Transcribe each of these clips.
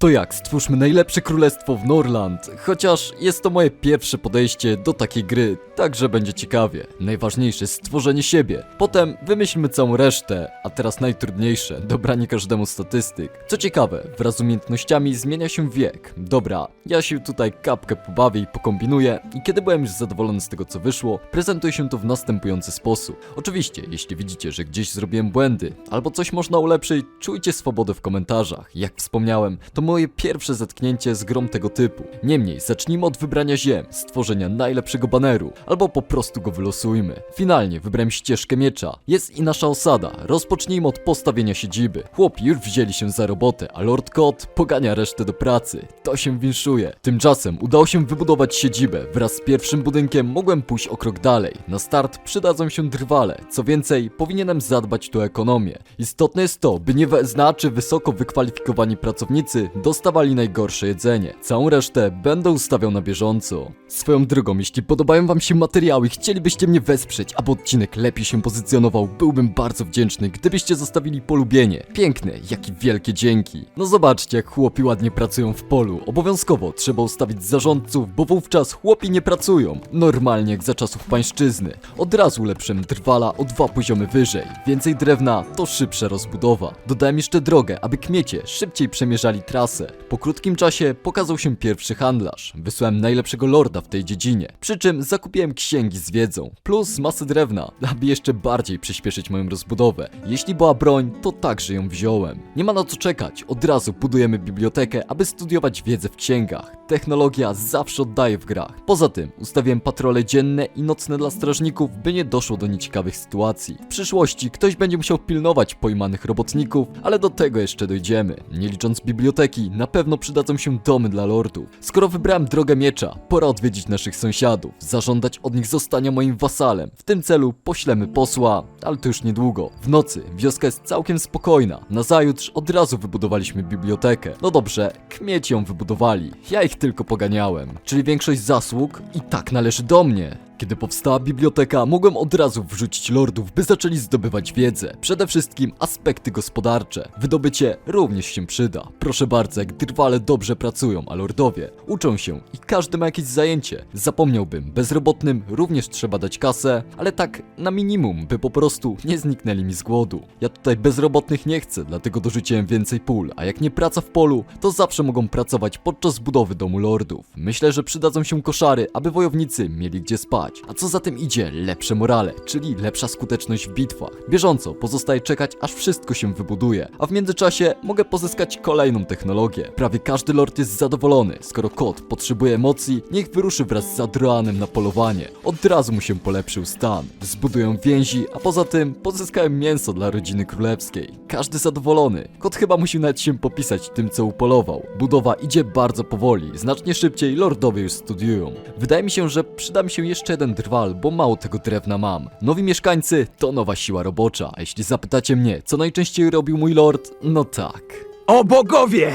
To jak, stwórzmy najlepsze królestwo w Norland, chociaż jest to moje pierwsze podejście do takiej gry, także będzie ciekawie. Najważniejsze jest stworzenie siebie, potem wymyślmy całą resztę, a teraz najtrudniejsze, dobranie każdemu statystyk. Co ciekawe, wraz z umiejętnościami zmienia się wiek. Dobra, ja się tutaj kapkę pobawię i pokombinuję i kiedy byłem już zadowolony z tego co wyszło, prezentuję się to w następujący sposób. Oczywiście, jeśli widzicie, że gdzieś zrobiłem błędy, albo coś można ulepszyć, czujcie swobodę w komentarzach. Jak wspomniałem, to moje pierwsze zetknięcie z grą tego typu. Niemniej, zacznijmy od wybrania ziem, stworzenia najlepszego baneru, albo po prostu go wylosujmy. Finalnie wybrałem ścieżkę miecza. Jest i nasza osada. Rozpocznijmy od postawienia siedziby. Chłopi już wzięli się za robotę, a Lord Kot pogania resztę do pracy. To się winszuje. Tymczasem udało się wybudować siedzibę. Wraz z pierwszym budynkiem mogłem pójść o krok dalej. Na start przydadzą się drwale. Co więcej, powinienem zadbać tu ekonomię. Istotne jest to, by nie znaczy wysoko wykwalifikowani pracownicy dostawali najgorsze jedzenie. Całą resztę będę ustawiał na bieżąco. Swoją drogą, jeśli podobają wam się materiały i chcielibyście mnie wesprzeć, aby odcinek lepiej się pozycjonował, byłbym bardzo wdzięczny, gdybyście zostawili polubienie. Piękne, jak i wielkie dzięki. No zobaczcie, jak chłopi ładnie pracują w polu. Obowiązkowo trzeba ustawić zarządców, bo wówczas chłopi nie pracują. Normalnie jak za czasów pańszczyzny. Od razu ulepszyłem drwala o dwa poziomy wyżej. Więcej drewna to szybsza rozbudowa. Dodałem jeszcze drogę, aby kmiecie szybciej przemierzali trasę. Po krótkim czasie pokazał się pierwszy handlarz. Wysłałem najlepszego lorda w tej dziedzinie. Przy czym zakupiłem księgi z wiedzą, plus masę drewna, aby jeszcze bardziej przyspieszyć moją rozbudowę. Jeśli była broń, to także ją wziąłem. Nie ma na co czekać, od razu budujemy bibliotekę, aby studiować wiedzę w księgach. Technologia zawsze oddaje w grach. Poza tym ustawiłem patrole dzienne i nocne dla strażników, by nie doszło do nieciekawych sytuacji. W przyszłości ktoś będzie musiał pilnować pojmanych robotników, ale do tego jeszcze dojdziemy. Nie licząc biblioteki, na pewno przydadzą się domy dla lordów. Skoro wybrałem drogę miecza, pora odwiedzić naszych sąsiadów, zażądać od nich zostania moim wasalem. W tym celu poślemy posła, ale to już niedługo. W nocy wioska jest całkiem spokojna. Nazajutrz od razu wybudowaliśmy bibliotekę. No dobrze, kmieci ją wybudowali. Ja ich tylko poganiałem. Czyli większość zasług i tak należy do mnie. Kiedy powstała biblioteka, mogłem od razu wrzucić lordów, by zaczęli zdobywać wiedzę. Przede wszystkim aspekty gospodarcze. Wydobycie również się przyda. Proszę bardzo, jak drwale dobrze pracują, a lordowie uczą się i każdy ma jakieś zajęcie. Zapomniałbym, bezrobotnym również trzeba dać kasę, ale tak na minimum, by po prostu nie zniknęli mi z głodu. Ja tutaj bezrobotnych nie chcę, dlatego dorzuciłem więcej pól, a jak nie praca w polu, to zawsze mogą pracować podczas budowy domu lordów. Myślę, że przydadzą się koszary, aby wojownicy mieli gdzie spać. A co za tym idzie? Lepsze morale, czyli lepsza skuteczność w bitwach. Bieżąco pozostaje czekać, aż wszystko się wybuduje, a w międzyczasie mogę pozyskać kolejną technologię. Prawie każdy lord jest zadowolony. Skoro kot potrzebuje emocji, niech wyruszy wraz z Adroanem na polowanie. Od razu mu się polepszył stan. Zbudują więzi, a poza tym pozyskałem mięso dla rodziny królewskiej. Każdy zadowolony. Kot chyba musi nawet się popisać tym, co upolował. Budowa idzie bardzo powoli, znacznie szybciej lordowie już studiują. Wydaje mi się, że przyda mi się jeszcze jeden drwal, bo mało tego drewna mam. Nowi mieszkańcy to nowa siła robocza, a jeśli zapytacie mnie, co najczęściej robił mój lord, no tak. O bogowie!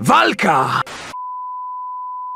Walka!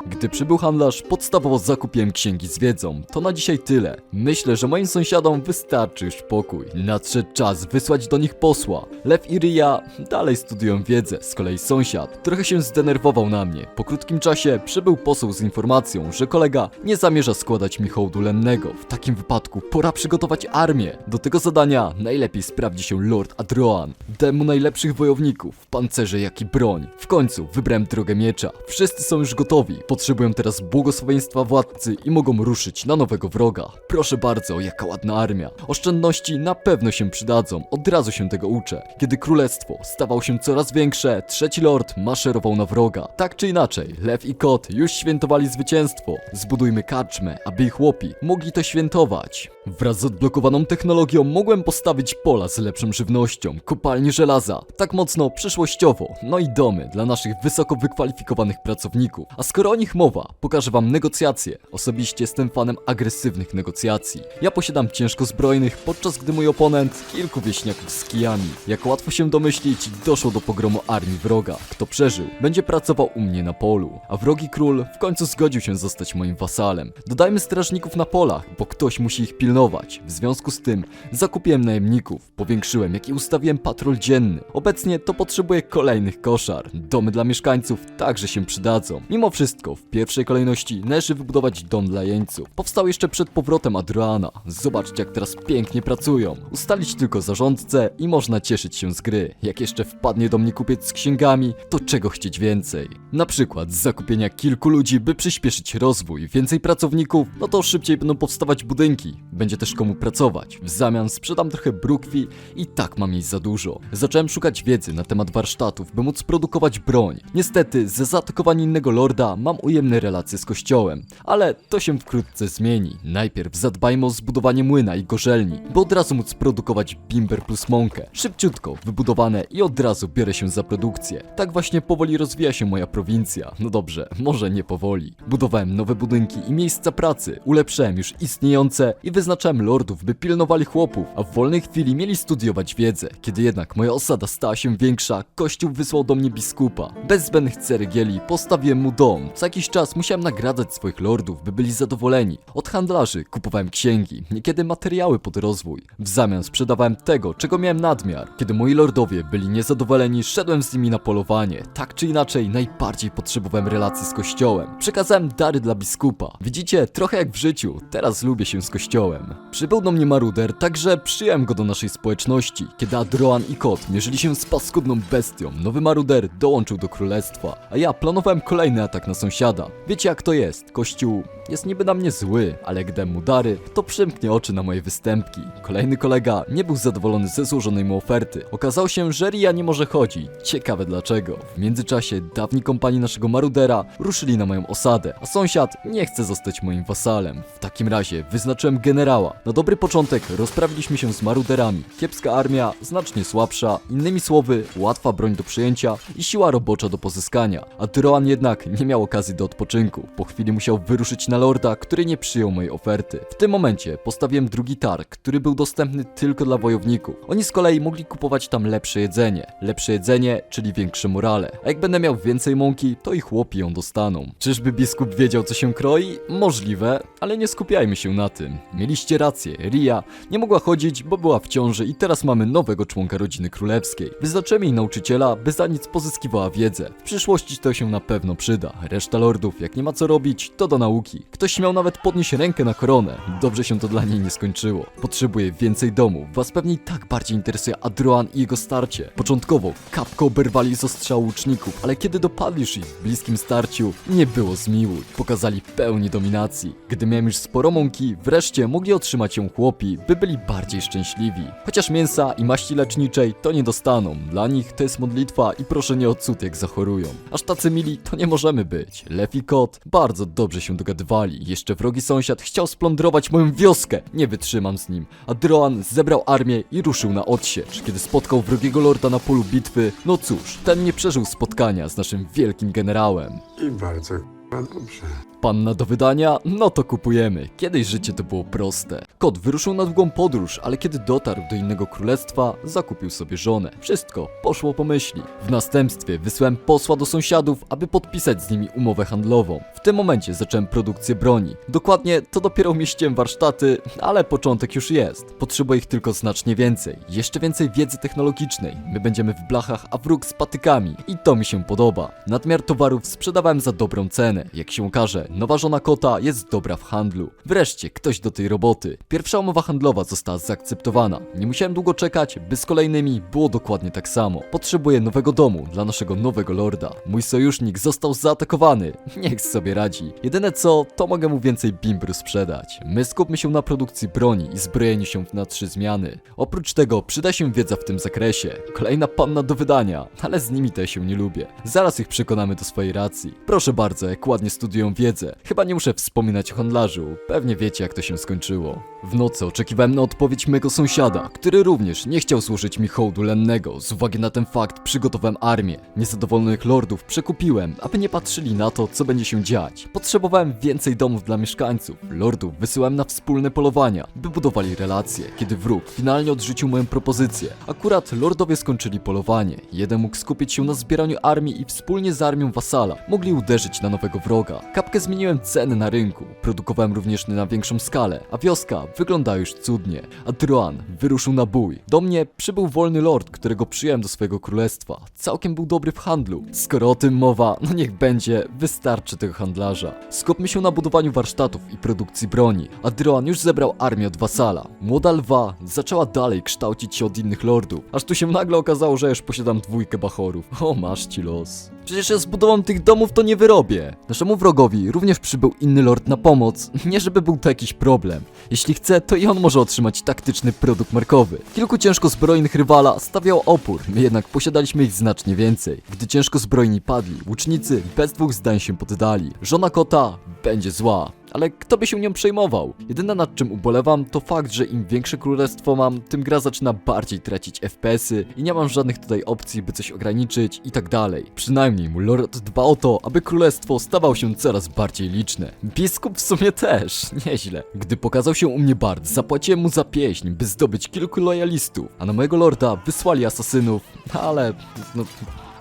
Gdy przybył handlarz, podstawowo zakupiłem księgi z wiedzą. To na dzisiaj tyle. Myślę, że moim sąsiadom wystarczy już pokój. Nadszedł czas wysłać do nich posła. Lew i Ryja dalej studiują wiedzę, z kolei sąsiad trochę się zdenerwował na mnie. Po krótkim czasie przybył poseł z informacją, że kolega nie zamierza składać mi hołdu lennego. W takim wypadku pora przygotować armię. Do tego zadania najlepiej sprawdzi się Lord Adroan. Dałem mu najlepszych wojowników, pancerze jak i broń. W końcu wybrałem drogę miecza. Wszyscy są już gotowi. Potrzebują teraz błogosławieństwa władcy i mogą ruszyć na nowego wroga. Proszę bardzo, jaka ładna armia. Oszczędności na pewno się przydadzą, od razu się tego uczę. Kiedy królestwo stawało się coraz większe, trzeci lord maszerował na wroga. Tak czy inaczej, lew i kot już świętowali zwycięstwo. Zbudujmy karczmę, aby ich chłopi mogli to świętować. Wraz z odblokowaną technologią mogłem postawić pola z lepszą żywnością, kopalnie żelaza, tak mocno przyszłościowo, no i domy dla naszych wysoko wykwalifikowanych pracowników. A skoro oni nich mowa? Pokażę wam negocjacje. Osobiście jestem fanem agresywnych negocjacji. Ja posiadam ciężko zbrojnych, podczas gdy mój oponent kilku wieśniaków z kijami. Jak łatwo się domyślić, doszło do pogromu armii wroga. Kto przeżył, będzie pracował u mnie na polu. A wrogi król w końcu zgodził się zostać moim wasalem. Dodajmy strażników na polach, bo ktoś musi ich pilnować. W związku z tym zakupiłem najemników, powiększyłem jak i ustawiłem patrol dzienny. Obecnie to potrzebuję kolejnych koszar. Domy dla mieszkańców także się przydadzą. Mimo wszystko, w pierwszej kolejności należy wybudować dom dla jeńców. Powstał jeszcze przed powrotem Adriana. Zobaczcie jak teraz pięknie pracują. Ustalić tylko zarządcę i można cieszyć się z gry. Jak jeszcze wpadnie do mnie kupiec z księgami, to czego chcieć więcej? Na przykład z zakupienia kilku ludzi, by przyspieszyć rozwój, więcej pracowników, no to szybciej będą powstawać budynki. Będzie też komu pracować. W zamian sprzedam trochę brukwi i tak mam jej za dużo. Zacząłem szukać wiedzy na temat warsztatów, by móc produkować broń. Niestety, ze zaatakowania innego lorda mam ujemne relacje z kościołem, ale to się wkrótce zmieni. Najpierw zadbajmy o zbudowanie młyna i gorzelni, by od razu móc produkować bimber plus mąkę. Szybciutko, wybudowane i od razu biorę się za produkcję. Tak właśnie powoli rozwija się moja prowincja. No dobrze, może nie powoli. Budowałem nowe budynki i miejsca pracy, ulepszałem już istniejące i wyznaczałem lordów, by pilnowali chłopów, a w wolnej chwili mieli studiować wiedzę. Kiedy jednak moja osada stała się większa, kościół wysłał do mnie biskupa. Bez zbędnych ceregieli postawiłem mu dom. Co jakiś czas musiałem nagradzać swoich lordów, by byli zadowoleni. Od handlarzy kupowałem księgi, niekiedy materiały pod rozwój. W zamian sprzedawałem tego, czego miałem nadmiar. Kiedy moi lordowie byli niezadowoleni, szedłem z nimi na polowanie. Tak czy inaczej, najbardziej potrzebowałem relacji z kościołem. Przekazałem dary dla biskupa. Widzicie, trochę jak w życiu, teraz lubię się z kościołem. Przybył do mnie maruder, także przyjąłem go do naszej społeczności. Kiedy Adroan i Kot mierzyli się z paskudną bestią, nowy maruder dołączył do królestwa, a ja planowałem kolejny atak na sąsiada. Wiecie jak to jest, kościół jest niby na mnie zły, ale dam mu dary, to przymknie oczy na moje występki. Kolejny kolega nie był zadowolony ze złożonej mu oferty. Okazało się, że Ria nie może chodzić. Ciekawe dlaczego. W międzyczasie dawni kompanii naszego marudera ruszyli na moją osadę, a sąsiad nie chce zostać moim wasalem. W takim razie wyznaczyłem generała. Na dobry początek rozprawiliśmy się z maruderami. Kiepska armia, znacznie słabsza, innymi słowy, łatwa broń do przyjęcia i siła robocza do pozyskania. A Tyroan jednak nie miał okazji do odpoczynku. Po chwili musiał wyruszyć na lorda, który nie przyjął mojej oferty. W tym momencie postawiłem drugi targ, który był dostępny tylko dla wojowników. Oni z kolei mogli kupować tam lepsze jedzenie. Lepsze jedzenie, czyli większe morale. A jak będę miał więcej mąki, to i chłopi ją dostaną. Czyżby biskup wiedział, co się kroi? Możliwe, ale nie skupiajmy się na tym. Mieliście rację, Ria nie mogła chodzić, bo była w ciąży i teraz mamy nowego członka rodziny królewskiej. Wyznaczymy jej nauczyciela, by za nic pozyskiwała wiedzę. W przyszłości to się na pewno przyda. Reszta lordów, jak nie ma co robić, to do nauki. Ktoś śmiał nawet podnieść rękę na koronę. Dobrze się to dla niej nie skończyło. Potrzebuję więcej domów. Was pewnie i tak bardziej interesuje Adroan i jego starcie. Początkowo kapko oberwali z ostrzału łuczników, ale kiedy dopadlisz ich w bliskim starciu, nie było zmiłuj. Pokazali pełni dominacji. Gdy miałem już sporo mąki, wreszcie mogli otrzymać ją chłopi, by byli bardziej szczęśliwi. Chociaż mięsa i maści leczniczej to nie dostaną. Dla nich to jest modlitwa i proszenie o cud jak zachorują. Aż tacy mili to nie możemy być. Lew i kot bardzo dobrze się dogadywali. Jeszcze wrogi sąsiad chciał splądrować moją wioskę. Nie wytrzymam z nim. A Droan zebrał armię i ruszył na odsiecz. Kiedy spotkał wrogiego lorda na polu bitwy, no cóż, ten nie przeżył spotkania z naszym wielkim generałem. I bardzo k***a dobrze. Panna do wydania? No to kupujemy. Kiedyś życie to było proste. Kot wyruszył na długą podróż, ale kiedy dotarł do innego królestwa, zakupił sobie żonę. Wszystko poszło po myśli. W następstwie wysłałem posła do sąsiadów, aby podpisać z nimi umowę handlową. W tym momencie zacząłem produkcję broni. Dokładnie to dopiero umieściłem warsztaty, ale początek już jest. Potrzebuję ich tylko znacznie więcej. Jeszcze więcej wiedzy technologicznej. My będziemy w blachach, a wróg z patykami. I to mi się podoba. Nadmiar towarów sprzedawałem za dobrą cenę. Jak się okaże, nowa żona kota jest dobra w handlu. Wreszcie ktoś do tej roboty. Pierwsza umowa handlowa została zaakceptowana. Nie musiałem długo czekać, by z kolejnymi było dokładnie tak samo. Potrzebuję nowego domu dla naszego nowego lorda. Mój sojusznik został zaatakowany. Niech sobie radzi. Jedyne co, to mogę mu więcej bimbru sprzedać. My skupmy się na produkcji broni i zbrojeniu się na trzy zmiany. Oprócz tego przyda się wiedza w tym zakresie. Kolejna panna do wydania, ale z nimi też się nie lubię. Zaraz ich przekonamy do swojej racji. Proszę bardzo, jak ładnie studiują wiedzę. Chyba nie muszę wspominać o handlarzu. Pewnie wiecie jak to się skończyło. W nocy oczekiwałem na odpowiedź mego sąsiada, który również nie chciał służyć mi hołdu lennego. Z uwagi na ten fakt przygotowałem armię. Niezadowolonych lordów przekupiłem, aby nie patrzyli na to, co będzie się dziać. Potrzebowałem więcej domów dla mieszkańców. Lordów wysyłałem na wspólne polowania, by budowali relacje. Kiedy wróg finalnie odrzucił moją propozycję, akurat lordowie skończyli polowanie. Jeden mógł skupić się na zbieraniu armii i wspólnie z armią wasala mogli uderzyć na nowego wroga. Kapkę zmieniłem ceny na rynku, produkowałem również na większą skalę, a wioska wygląda już cudnie. A Droan wyruszył na bój. Do mnie przybył wolny lord, którego przyjąłem do swojego królestwa. Całkiem był dobry w handlu. Skoro o tym mowa, no niech będzie, wystarczy tego handlarza. Skupmy się na budowaniu warsztatów i produkcji broni. A Droan już zebrał armię od wasala. Młoda lwa zaczęła dalej kształcić się od innych lordów, aż tu się nagle okazało, że już posiadam dwójkę bachorów. O, masz ci los. Przecież ja z budową tych domów to nie wyrobię. Naszemu wrogowi również przybył inny lord na pomoc. Nie żeby był to jakiś problem. Jeśli chce, to i on może otrzymać taktyczny produkt markowy. Kilku ciężko zbrojnych rywala stawiało opór, my jednak posiadaliśmy ich znacznie więcej. Gdy ciężko zbrojni padli, łucznicy bez dwóch zdań się poddali. Żona kota będzie zła. Ale kto by się nią przejmował? Jedyne nad czym ubolewam to fakt, że im większe królestwo mam, tym gra zaczyna bardziej tracić FPS-y i nie mam żadnych tutaj opcji, by coś ograniczyć i tak dalej. Przynajmniej mój lord dba o to, aby królestwo stawało się coraz bardziej liczne. Biskup w sumie też, nieźle. Gdy pokazał się u mnie Bard, zapłaciłem mu za pieśń, by zdobyć kilku lojalistów, a na mojego lorda wysłali asasynów, ale no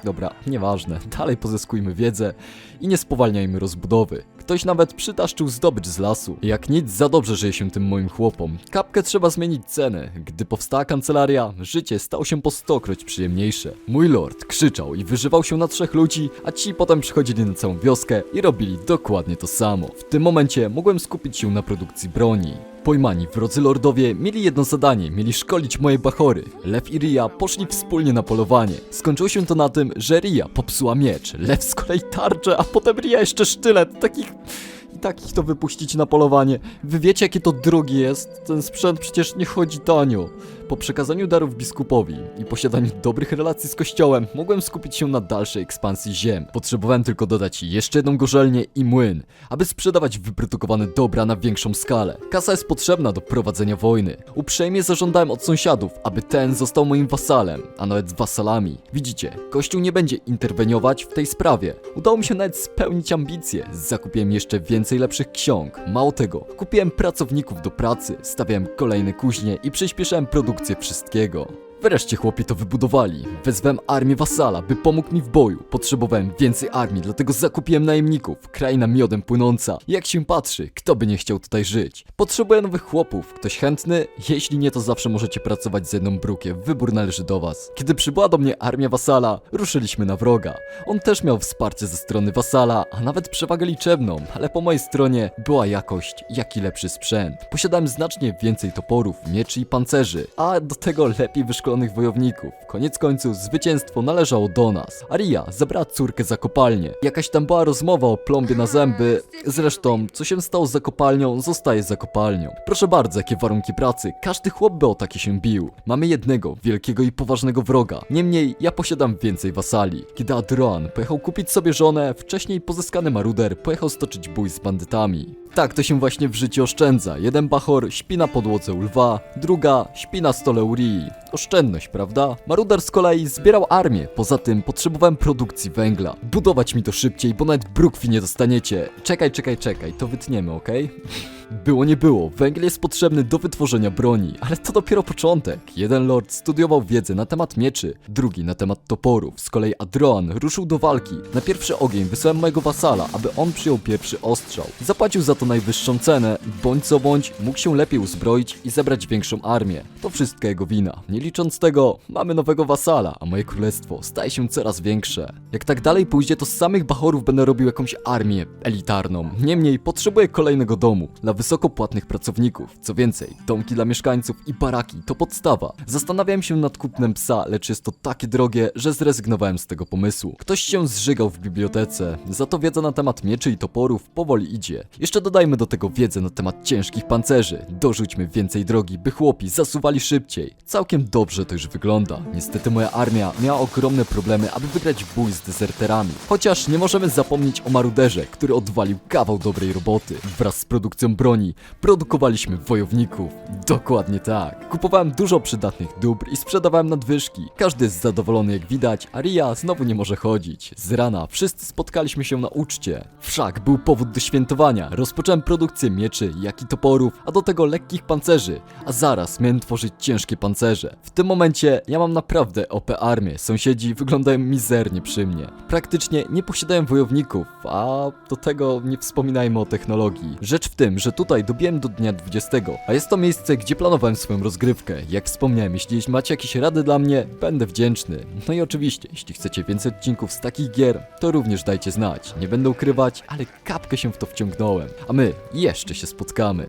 Dobra, nieważne. Dalej pozyskujmy wiedzę i nie spowalniajmy rozbudowy. Ktoś nawet przytaszczył zdobycz z lasu. Jak nic, za dobrze żyje się tym moim chłopom. Kapkę trzeba zmienić cenę. Gdy powstała kancelaria, życie stało się po stokroć przyjemniejsze. Mój lord krzyczał i wyżywał się na trzech ludzi, a ci potem przychodzili na całą wioskę i robili dokładnie to samo. W tym momencie mogłem skupić się na produkcji broni. Pojmani wrodzy lordowie mieli jedno zadanie, mieli szkolić moje bachory. Lew i Ria poszli wspólnie na polowanie. Skończyło się to na tym, że Ria popsuła miecz, Lew z kolei tarczę, a potem Ria jeszcze sztylet. Takich... I takich to wypuścić na polowanie. Wy wiecie jakie to drogi jest? Ten sprzęt przecież nie chodzi tanio. Po przekazaniu darów biskupowi i posiadaniu dobrych relacji z kościołem, mogłem skupić się na dalszej ekspansji ziem. Potrzebowałem tylko dodać jeszcze jedną gorzelnię i młyn, aby sprzedawać wyprodukowane dobra na większą skalę. Kasa jest potrzebna do prowadzenia wojny. Uprzejmie zażądałem od sąsiadów, aby ten został moim wasalem, a nawet wasalami. Widzicie, kościół nie będzie interweniować w tej sprawie. Udało mi się nawet spełnić ambicje. Zakupiłem jeszcze więcej lepszych ksiąg. Mało tego, kupiłem pracowników do pracy, stawiałem kolejne kuźnie i przyspieszałem produkcję wszystkiego. Wreszcie chłopi to wybudowali. Wezwałem armię wasala, by pomógł mi w boju. Potrzebowałem więcej armii, dlatego zakupiłem najemników. Kraina miodem płynąca. Jak się patrzy, kto by nie chciał tutaj żyć? Potrzebuję nowych chłopów. Ktoś chętny? Jeśli nie, to zawsze możecie pracować z jedną brukiem. Wybór należy do was. Kiedy przybyła do mnie armia wasala, ruszyliśmy na wroga. On też miał wsparcie ze strony wasala, a nawet przewagę liczebną, ale po mojej stronie była jakość, jak i lepszy sprzęt. Posiadałem znacznie więcej toporów, mieczy i pancerzy, a do tego lepiej wojowników. Koniec końców zwycięstwo należało do nas. Aria zabrała córkę za kopalnię. Jakaś tam była rozmowa o plombie na zęby. Zresztą, co się stało za kopalnią, zostaje za kopalnią. Proszę bardzo, jakie warunki pracy. Każdy chłop by o takie się bił. Mamy jednego, wielkiego i poważnego wroga. Niemniej, ja posiadam więcej wasali. Kiedy Adroan pojechał kupić sobie żonę, wcześniej pozyskany maruder pojechał stoczyć bój z bandytami. Tak to się właśnie w życiu oszczędza. Jeden bachor śpi na podłodze u lwa, druga śpi na stole u Rii. Oszczędność, prawda? Maruder z kolei zbierał armię. Poza tym potrzebowałem produkcji węgla. Budować mi to szybciej, bo nawet brukwi nie dostaniecie. Czekaj, czekaj, czekaj, to wytniemy, okej? Było nie było, węgiel jest potrzebny do wytworzenia broni, ale to dopiero początek. Jeden lord studiował wiedzę na temat mieczy, drugi na temat toporów. Z kolei Adroan ruszył do walki. Na pierwszy ogień wysłałem mojego wasala, aby on przyjął pierwszy ostrzał. Zapłacił za to najwyższą cenę, bądź co bądź mógł się lepiej uzbroić i zebrać większą armię. To wszystko jego wina. Nie licząc tego, mamy nowego wasala, a moje królestwo staje się coraz większe. Jak tak dalej pójdzie, to z samych bachorów będę robił jakąś armię elitarną. Niemniej potrzebuję kolejnego domu dla wysoko płatnych pracowników. Co więcej, domki dla mieszkańców i baraki to podstawa. Zastanawiałem się nad kupnem psa, lecz jest to takie drogie, że zrezygnowałem z tego pomysłu. Ktoś się zżygał w bibliotece, za to wiedza na temat mieczy i toporów powoli idzie. Jeszcze dodajmy do tego wiedzę na temat ciężkich pancerzy. Dorzućmy więcej drogi, by chłopi zasuwali szybciej. Całkiem dobrze to już wygląda. Niestety moja armia miała ogromne problemy, aby wygrać bój z dezerterami. Chociaż nie możemy zapomnieć o maruderze, który odwalił kawał dobrej roboty. Wraz z produkcją broni, produkowaliśmy wojowników. Dokładnie tak. Kupowałem dużo przydatnych dóbr i sprzedawałem nadwyżki. Każdy jest zadowolony jak widać, a Ria znowu nie może chodzić. Z rana wszyscy spotkaliśmy się na uczcie. Wszak był powód do świętowania. Rozpocząłem produkcję mieczy, jak i toporów, a do tego lekkich pancerzy. A zaraz miałem tworzyć ciężkie pancerze. W tym momencie ja mam naprawdę OP armię. Sąsiedzi wyglądają mizernie przy mnie. Praktycznie nie posiadają wojowników, a do tego nie wspominajmy o technologii. Rzecz w tym, że tutaj dobiłem do dnia 20, a jest to miejsce, gdzie planowałem swoją rozgrywkę. Jak wspomniałem, jeśli macie jakieś rady dla mnie, będę wdzięczny. No i oczywiście, jeśli chcecie więcej odcinków z takich gier, to również dajcie znać. Nie będę ukrywać, ale kapkę się w to wciągnąłem. A my jeszcze się spotkamy.